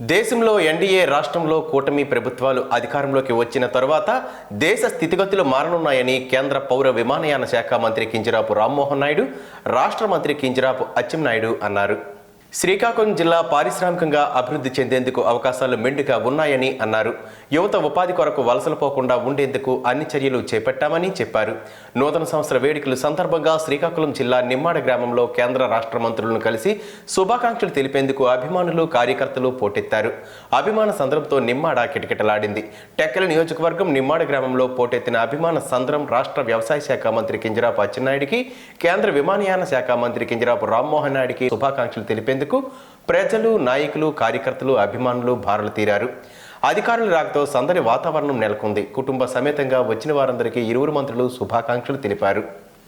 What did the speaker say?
దేశంలో ఎన్డీఏ రాష్ట్రంలో కూటమి ప్రభుత్వాలు అధికారంలోకి వచ్చిన తర్వాత దేశ స్థితిగతులు మారనున్నాయని కేంద్ర పౌర విమానయాన శాఖ మంత్రి కింజరాపు రామ్మోహన్ నాయుడు రాష్ట్ర మంత్రి కింజరాపు అచ్చెన్నాయుడు అన్నారు. శ్రీకాకుళం జిల్లా పారిశ్రామికంగా అభివృద్ధి చెందేందుకు అవకాశాలు మెండుగా ఉన్నాయని అన్నారు. యువత ఉపాధి కొరకు వలసలు పోకుండా ఉండేందుకు అన్ని చర్యలు చేపట్టామని చెప్పారు. నూతన సంవత్సర వేడుకల సందర్భంగా శ్రీకాకుళం జిల్లా నిమ్మాడ గ్రామంలో కేంద్ర రాష్ట్ర మంత్రులను కలిసి శుభాకాంక్షలు తెలిపేందుకు అభిమానులు కార్యకర్తలు పోటెత్తారు. అభిమాన సంద్రంతో నిమ్మాడ కిటకిటలాడింది. టెక్కల నియోజకవర్గం నిమ్మాడ గ్రామంలో పోటెత్తిన అభిమాన సంద్రం రాష్ట్ర వ్యవసాయ శాఖ మంత్రి కింజరాపు అచ్చెన్నాయుడికి కేంద్ర విమానయాన శాఖ మంత్రి కింజరాపు రామ్మోహన్ నాయుడికి శుభాకాంక్షలు తెలిపేందుకు ప్రజలు నాయకులు కార్యకర్తలు అభిమానులు బారులు తీరారు. అధికారుల రాకతో సందడి వాతావరణం నెలకొంది. కుటుంబ సమేతంగా వచ్చిన వారందరికీ ఇరువురు మంత్రులు శుభాకాంక్షలు తెలిపారు.